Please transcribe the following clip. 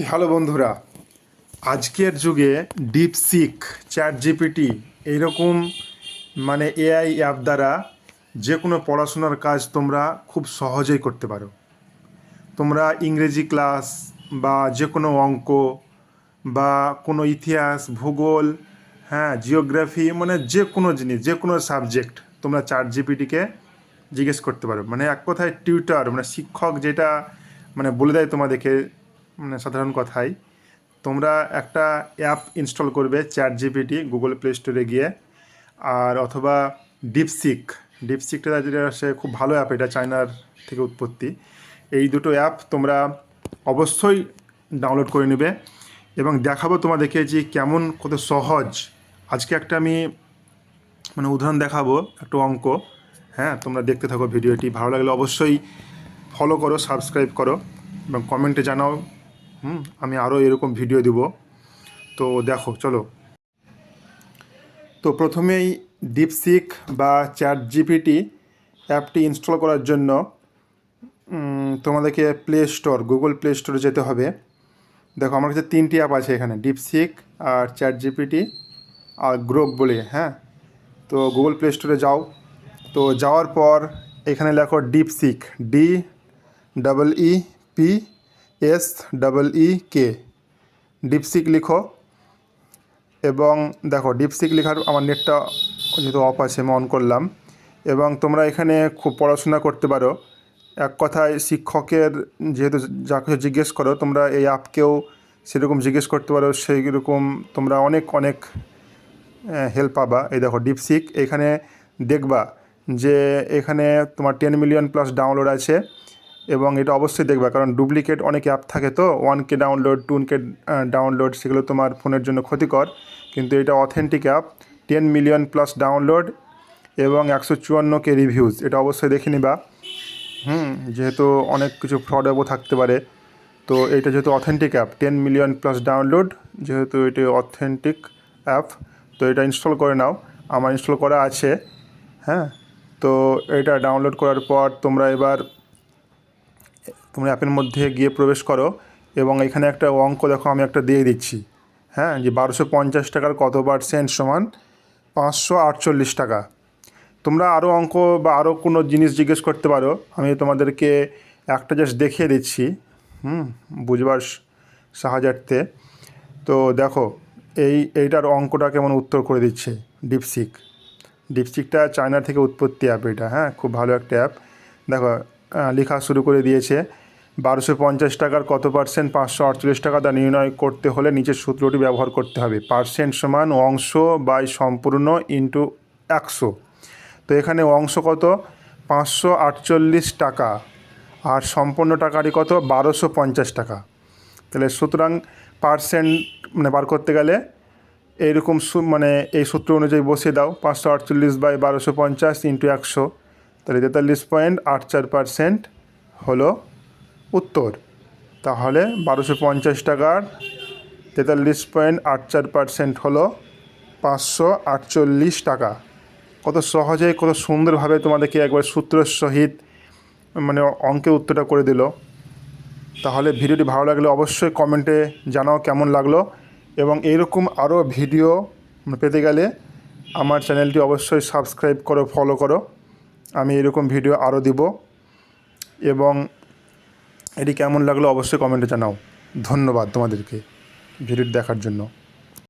Hello বন্ধুরা? আজকের যুগে ডিপসিক চ্যাট জিপিটি এইরকম মানে এআই অ্যাপ দ্বারা যে কোনো পড়াশোনার কাজ তোমরা খুব সহজেই করতে পারো। তোমরা ইংরেজি ক্লাস বা যে কোনো অঙ্ক বা কোনো ইতিহাস, ভূগোল হ্যাঁ জিওগ্রাফি মানে যে কোনো জিনিস যে কোনো সাবজেক্ট তোমরা চ্যাট জিপিটিকে জিজ্ঞেস করতে পারো। মানে এক কথায় টিউটার মানে শিক্ষক যেটা মানে বলে দেয় তোমাদেরকে সাধারণ কথাই। তোমরা একটা অ্যাপ ইনস্টল করবে চ্যাট জিপিটি গুগল প্লে স্টোরে গিয়ে। আর অথবা ডিপসিক ডিপসিকটা যেটা সে খুব ভালো অ্যাপ এটা চায়নার থেকে উৎপত্তি। এই দুটো অ্যাপ তোমরা অবশ্যই ডাউনলোড করে নেবে। এবং দেখাবো তোমাদেরকে যে কেমন, কত সহজ। আজকে একটা আমি মানে উদাহরণ দেখাবো, একটা অঙ্ক। হ্যাঁ তোমরা দেখতে থাকো ভিডিওটি। ভালো লাগলে অবশ্যই ফলো করো সাবস্ক্রাইব করো। এবং কমেন্টে জানাও হুম, আমি আরও এরকম ভিডিও দিব। তো দেখো, চলো। তো প্রথমেই ডিপসিক বা চ্যাট জিপিটি অ্যাপটি ইনস্টল করার জন্য তোমাদেরকে প্লে স্টোর গুগল প্লে স্টোরে যেতে হবে। দেখো, আমার কাছে তিনটি অ্যাপ আছে এখানে ডিপসিক আর চ্যাট জিপিটি আর গ্রোপ বলে হ্যাঁ? তো গুগল প্লে স্টোরে যাও। তো যাওয়ার পর এখানে লেখো DeepSeek D double E P S double E K DeepSeek লিখো। এবং দেখো ডিপসিক লেখার আমার নেটটা যেহেতু অফ আছে, আমি অন করলাম। এবং তোমরা এখানে খুব পড়াশোনা করতে পারো। এক কথায় শিক্ষকের যেহেতু যা কিছু জিজ্ঞেস করো, তোমরা এই অ্যাপকেও সেরকম জিজ্ঞেস করতে পারো সেই রকম তোমরা অনেক অনেক হেল্প পাবা। এই দেখো ডিপসিক এখানে দেখবা যে এখানে তোমার টেন মিলিয়ন প্লাস ডাউনলোড আছে। এবং এটা অবশ্যই দেখবা, কারণ ডুপ্লিকেট অনেক অ্যাপ থাকে তো ওয়ান কে ডাউনলোড টু কে ডাউনলোড সেগুলো তোমার ফোনের জন্য ক্ষতিকর। কিন্তু এটা authentic app ten million plus download এবং একশো চুয়ান্ন কে রিভিউজ এটা অবশ্যই দেখে নিবা। হুম, যেহেতু অনেক কিছু ফ্রড অ্যাপও থাকতে পারে। তো এটা যেহেতু authentic app ten million plus download যেহেতু এটি অথেন্টিক অ্যাপ তো এটা ইনস্টল করে নাও। আমার ইনস্টল করা আছে হ্যাঁ? তো এটা ডাউনলোড করার পর তোমরা এবার তোমরা অ্যাপের মধ্যে গিয়ে প্রবেশ করো এবং এখানে একটা অঙ্ক দেখো, আমি একটা দিয়ে দিচ্ছি। হ্যাঁ যে বারোশো পঞ্চাশ টাকার কত পার্সেন্ট সমান? পাঁচশো আটচল্লিশ টাকা। তোমরা আরও অঙ্ক বা আরও কোনো জিনিস জিজ্ঞেস করতে পারো। আমি তোমাদেরকে একটা জাস্ট দেখিয়ে দিচ্ছি। হুম, বুঝবার সাহায্যার্থে। তো দেখো, এই, এইটার অঙ্কটা কেমন উত্তর করে দিচ্ছে ডিপসিক ডিপসিকটা চায়না থেকে উৎপত্তি অ্যাপ এটা। হ্যাঁ খুব ভালো একটা অ্যাপ দেখো লেখা শুরু করে দিয়েছে। বারোশো পঞ্চাশ টাকার কত পার্সেন্ট পাঁচশো আটচল্লিশ টাকা তা নির্ণয় করতে হলে নিচের সূত্রটি ব্যবহার করতে হবে। পার্সেন্ট সমান অংশ বাই সম্পূর্ণ ইন্টু একশো। তো এখানে অংশ কত? পাঁচশো আটচল্লিশ টাকা। আর সম্পূর্ণ টাকারই কত? বারোশো পঞ্চাশ টাকা। তাহলে সুতরাং পার্সেন্ট মানে বার করতে গেলে এইরকম মানে এই সূত্র অনুযায়ী বসিয়ে দাও। পাঁচশো আটচল্লিশ বাই বারোশো পঞ্চাশ ইন্টু একশো। তাহলে তেতাল্লিশ পয়েন্ট আট চার পার্সেন্ট হলো উত্তর। তাহলে বারোশো পঞ্চাশ টাকার তেতাল্লিশ পয়েন্ট আট চার পার্সেন্ট হলো পাঁচশো আটচল্লিশ টাকা। কত সহজে, কত সুন্দরভাবে তোমাদেরকে একবার সূত্রের সহিত মানে অঙ্কে উত্তরটা করে দিল। তাহলে ভিডিওটি ভালো লাগলে অবশ্যই কমেন্টে জানাও কেমন লাগল। এবং এইরকম আরও ভিডিও পেতে গেলে আমার চ্যানেলটি অবশ্যই সাবস্ক্রাইব করো, ফলো করো। আমি এরকম ভিডিও আরও দিব। এবং এটি কেমন লাগল অবশ্যই কমেন্টে জানাও। ধন্যবাদ তোমাদেরকে ভিডিওটি দেখার জন্য।